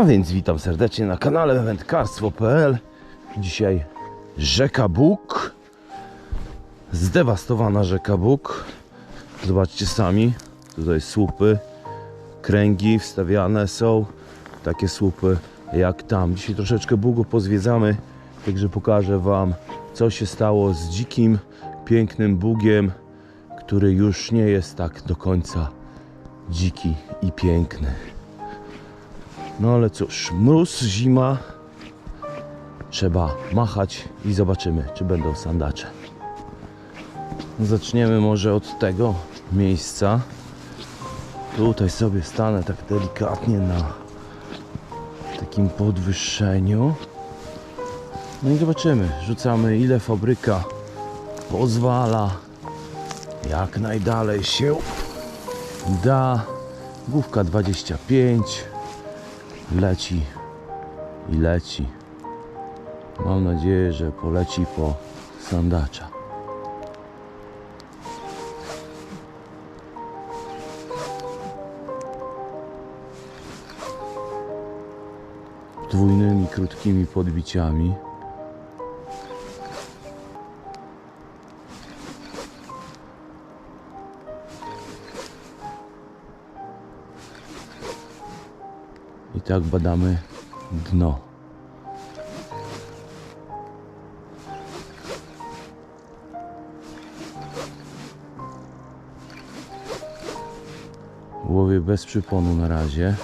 A więc witam serdecznie na kanale wędkarstwo.pl Dzisiaj rzeka Bóg. Zdewastowana rzeka Bóg. Zobaczcie sami Tutaj słupy Kręgi wstawiane są Takie słupy jak tam. Dzisiaj troszeczkę Bugu pozwiedzamy Także pokażę Wam co się stało z dzikim Pięknym Bugiem Który już nie jest tak do końca Dziki i piękny no ale cóż, mróz, zima. Trzeba machać i zobaczymy, czy będą sandacze. Zaczniemy może od tego miejsca. Tutaj sobie stanę tak delikatnie na takim podwyższeniu. No i zobaczymy, rzucamy ile fabryka pozwala. Jak najdalej się da. Główka 25 leci i leci. Mam nadzieję, że poleci po sandacza. Dwójnymi, krótkimi podbiciami. I tak badamy dno. Łowię bez przyponu na razie,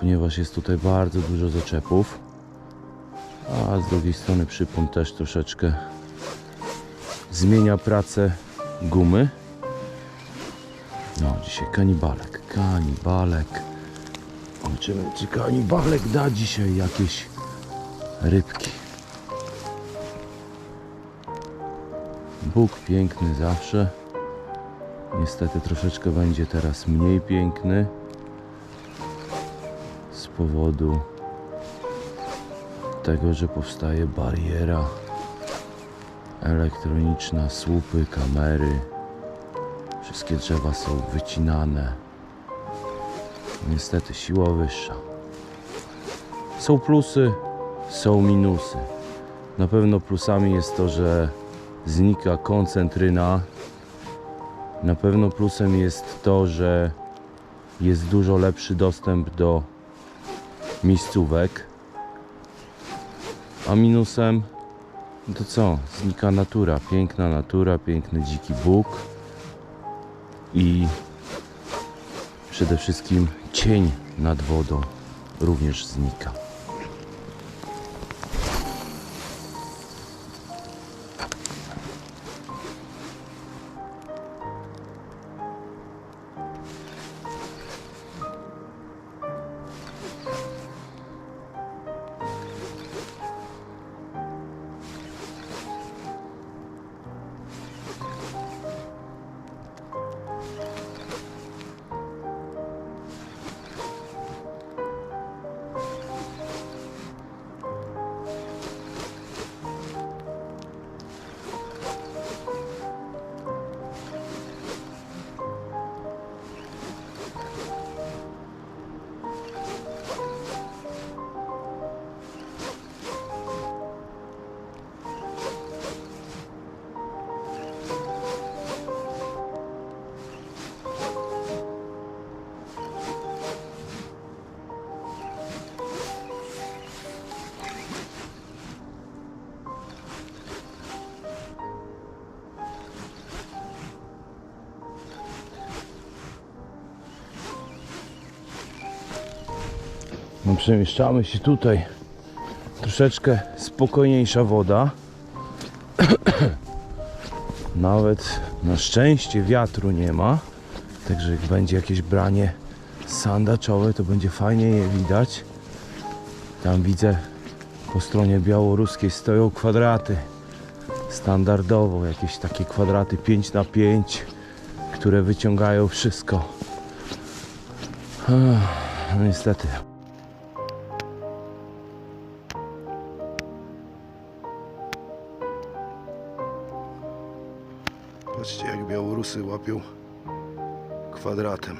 ponieważ jest tutaj bardzo dużo zaczepów. A z drugiej strony przypon też troszeczkę zmienia pracę gumy. No, dzisiaj kanibalek, kanibalek. Zobaczymy, czy kanibalek da dzisiaj jakieś rybki. Bóg piękny zawsze. Niestety troszeczkę będzie teraz mniej piękny z powodu tego, że powstaje bariera elektroniczna, słupy, kamery. Wszystkie drzewa są wycinane. Niestety siła wyższa. Są plusy, są minusy. Na pewno plusami jest to, że znika koncentryna. Na pewno plusem jest to, że jest dużo lepszy dostęp do miejscówek. A minusem to co? Znika natura, piękna natura, piękny dziki Bóg i przede wszystkim cień nad wodą również znika. No, przemieszczamy się tutaj. Troszeczkę spokojniejsza woda. Nawet na szczęście wiatru nie ma. Także jak będzie jakieś branie sandaczowe, to będzie fajnie je widać. Tam widzę po stronie białoruskiej stoją kwadraty. Standardowo jakieś takie kwadraty 5 na 5 które wyciągają wszystko. No niestety. Patrzcie jak Białorusy łapią kwadratem.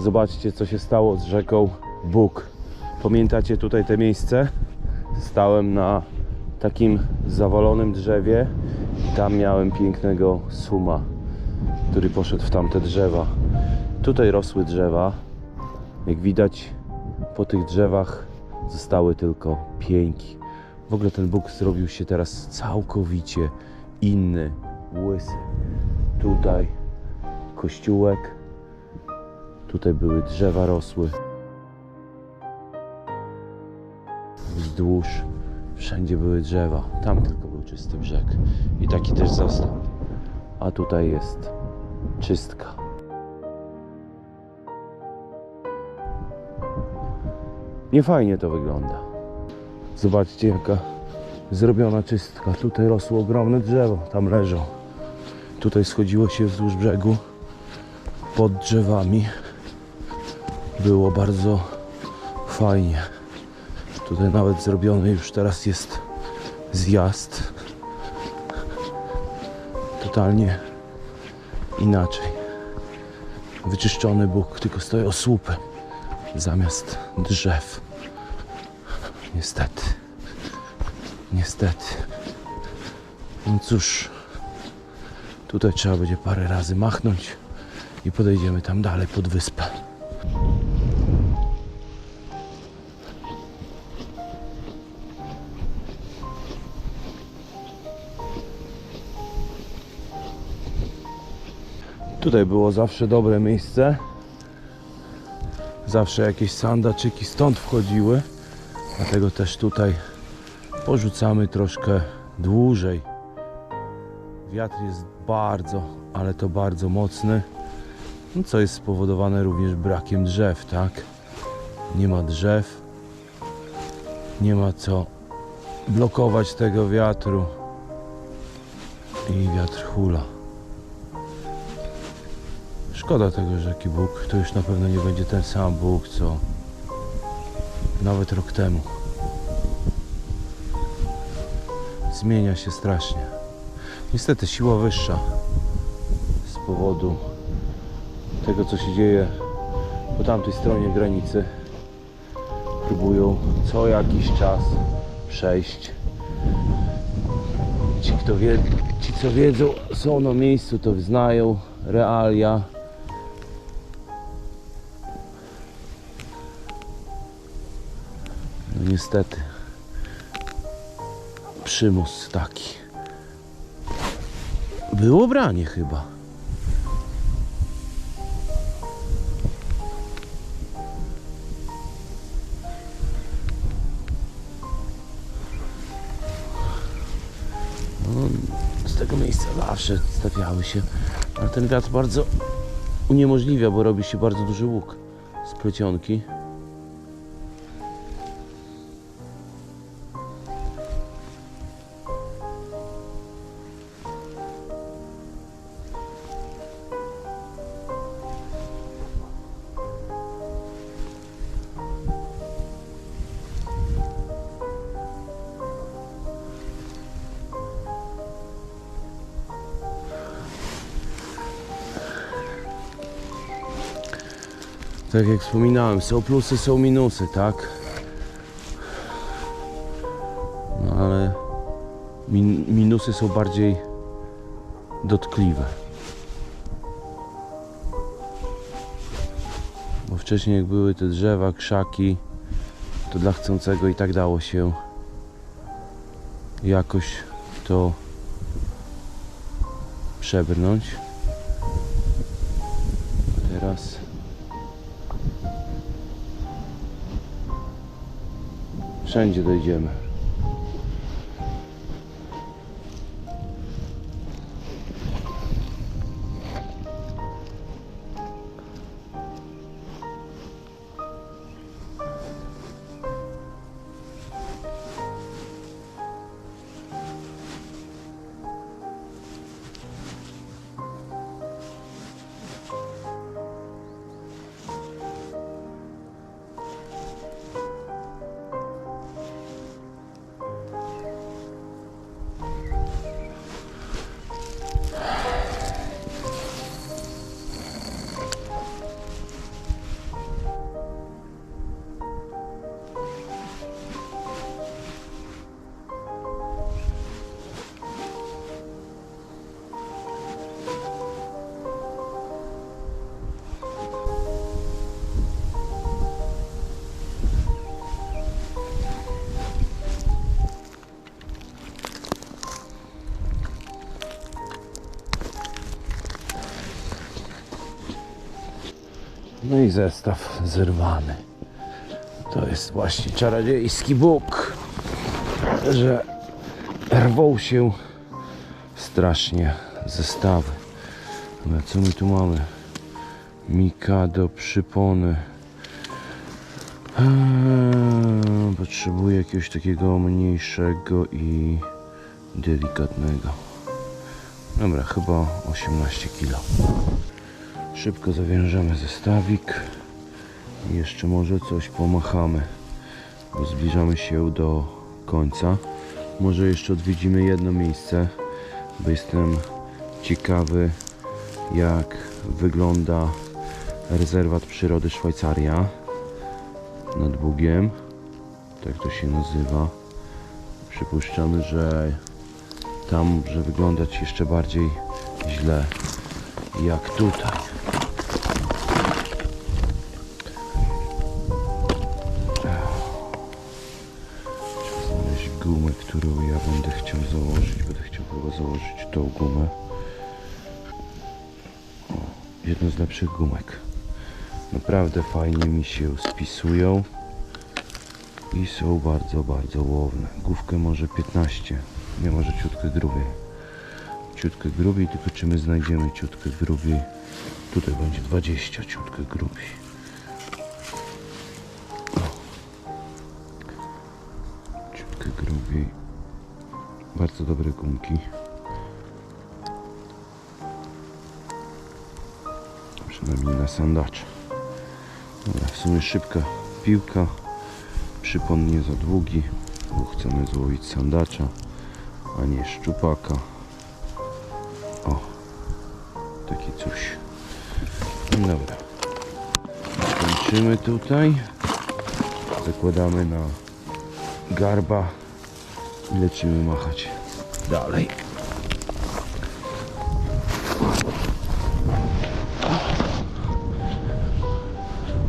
Zobaczcie, co się stało z rzeką Bóg. Pamiętacie tutaj te miejsce? Stałem na takim zawalonym drzewie i tam miałem pięknego suma, który poszedł w tamte drzewa. Tutaj rosły drzewa. Jak widać, po tych drzewach zostały tylko pięki. W ogóle ten Bóg zrobił się teraz całkowicie inny, łysy. Tutaj kościółek, tutaj były drzewa rosły. Wzdłuż wszędzie były drzewa. Tam tylko był czysty brzeg i taki też został. A tutaj jest czystka. Nie fajnie to wygląda. Zobaczcie jaka zrobiona czystka. Tutaj rosło ogromne drzewo, tam leżą. Tutaj schodziło się wzdłuż brzegu pod drzewami. Było bardzo fajnie. Tutaj nawet zrobiony już teraz jest zjazd. Totalnie inaczej. Wyczyszczony Bóg, tylko stoją słupy zamiast drzew. Niestety. Niestety. No cóż, tutaj trzeba będzie parę razy machnąć i podejdziemy tam dalej pod wyspę. Tutaj było zawsze dobre miejsce. Zawsze jakieś sandaczyki stąd wchodziły. Dlatego też tutaj porzucamy troszkę dłużej. Wiatr jest bardzo, ale to bardzo mocny. No, co jest spowodowane również brakiem drzew, tak? Nie ma drzew. Nie ma co blokować tego wiatru. I wiatr hula. Szkoda tego rzeki Bóg. To już na pewno nie będzie ten sam Bóg, co nawet rok temu. Zmienia się strasznie. Niestety siła wyższa z powodu tego, co się dzieje po tamtej stronie granicy. Próbują co jakiś czas przejść. Ci, kto wie, ci co wiedzą, są na miejscu, to znają realia. Niestety. Przymus taki. Było branie chyba. No, z tego miejsca zawsze stawiały się. Ale ten wiatr bardzo uniemożliwia, bo robi się bardzo duży łuk z plecionki. Tak jak wspominałem, są plusy, są minusy, tak? No ale min minusy są bardziej dotkliwe. Bo wcześniej jak były te drzewa, krzaki, to dla chcącego i tak dało się jakoś to przebrnąć. Teraz Wszędzie dojdziemy. No i zestaw zerwany. To jest właśnie czarodziejski Bóg, że rwą się strasznie zestawy. Ale co my tu mamy? Mikado, przypony. Eee, Potrzebuję jakiegoś takiego mniejszego i delikatnego. Dobra, chyba 18 kg. Szybko zawiążemy zestawik i jeszcze może coś pomachamy, bo zbliżamy się do końca. Może jeszcze odwiedzimy jedno miejsce, bo jestem ciekawy jak wygląda rezerwat przyrody Szwajcaria nad Bugiem. Tak to się nazywa. Przypuszczamy, że tam może wyglądać jeszcze bardziej źle jak tutaj. Gumę, którą ja będę chciał założyć. Będę chciał chyba założyć tą gumę. O, jedno z lepszych gumek. Naprawdę fajnie mi się spisują i są bardzo, bardzo łowne. Główkę może 15, nie może ciutkę grubiej. Ciutkę grubiej, tylko czy my znajdziemy ciutkę grubiej? Tutaj będzie 20 ciutkę grubiej. Bardzo dobre gumki. Przynajmniej na sandacza. Dobra, w sumie szybka piłka. Przypon nie za długi, bo chcemy złowić sandacza, a nie szczupaka. O, taki coś. No Dobra. Kończymy tutaj. Zakładamy na garba i lecimy machać dalej.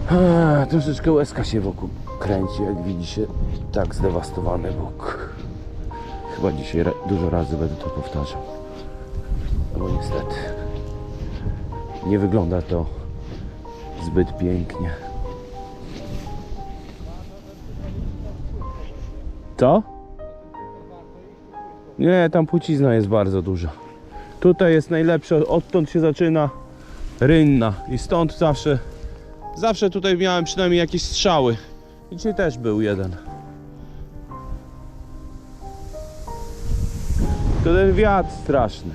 A, troszeczkę łezka się wokół kręci, jak widzi się tak zdewastowany Bóg. Chyba dzisiaj ra- dużo razy będę to powtarzał. No bo niestety nie wygląda to zbyt pięknie. Co? Nie, tam płcizna jest bardzo duża. Tutaj jest najlepsze, odtąd się zaczyna rynna i stąd zawsze Zawsze tutaj miałem przynajmniej jakieś strzały. I Dzisiaj też był jeden. To ten wiatr straszny.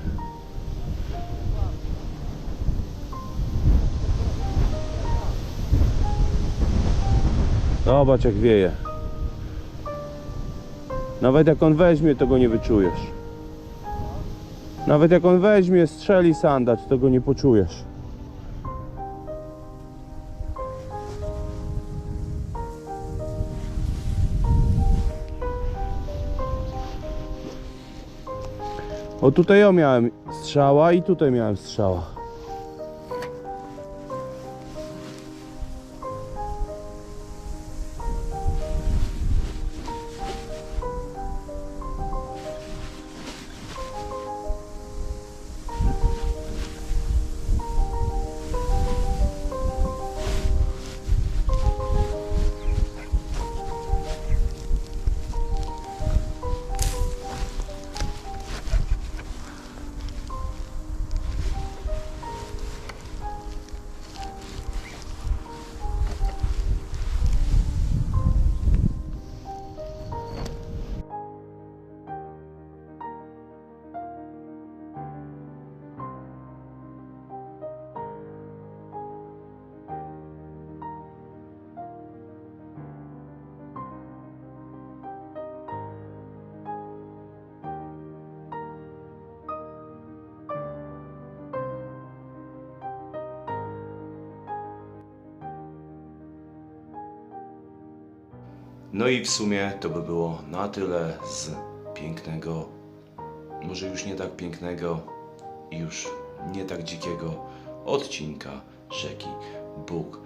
Zobacz jak wieje. Nawet jak on weźmie, to go nie wyczujesz. Nawet jak on weźmie, strzeli sandacz, to go nie poczujesz. O tutaj ja miałem strzała i tutaj miałem strzała. No i w sumie to by było na tyle z pięknego, może już nie tak pięknego i już nie tak dzikiego odcinka rzeki Bóg.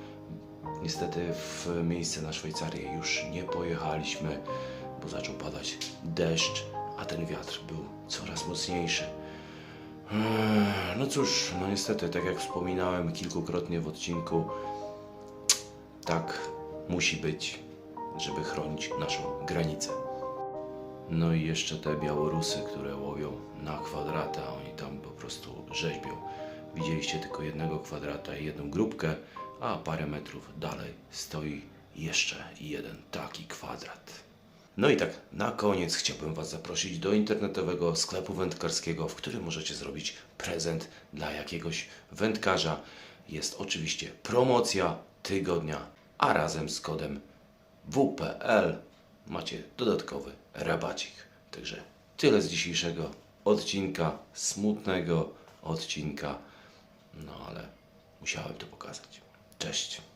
Niestety w miejsce na Szwajcarię już nie pojechaliśmy, bo zaczął padać deszcz, a ten wiatr był coraz mocniejszy. Eee, No cóż, no niestety, tak jak wspominałem kilkukrotnie w odcinku, tak musi być, żeby chronić naszą granicę. No i jeszcze te Białorusy, które łowią na kwadrata, oni tam po prostu rzeźbią. Widzieliście tylko jednego kwadrata i jedną grupkę, a parę metrów dalej stoi jeszcze jeden taki kwadrat. No i tak, na koniec chciałbym Was zaprosić do internetowego sklepu wędkarskiego, w którym możecie zrobić prezent dla jakiegoś wędkarza. Jest oczywiście promocja tygodnia, a razem z kodem WPL macie dodatkowy rabacik. Także tyle z dzisiejszego odcinka, smutnego odcinka, no ale musiałem to pokazać. Cześć.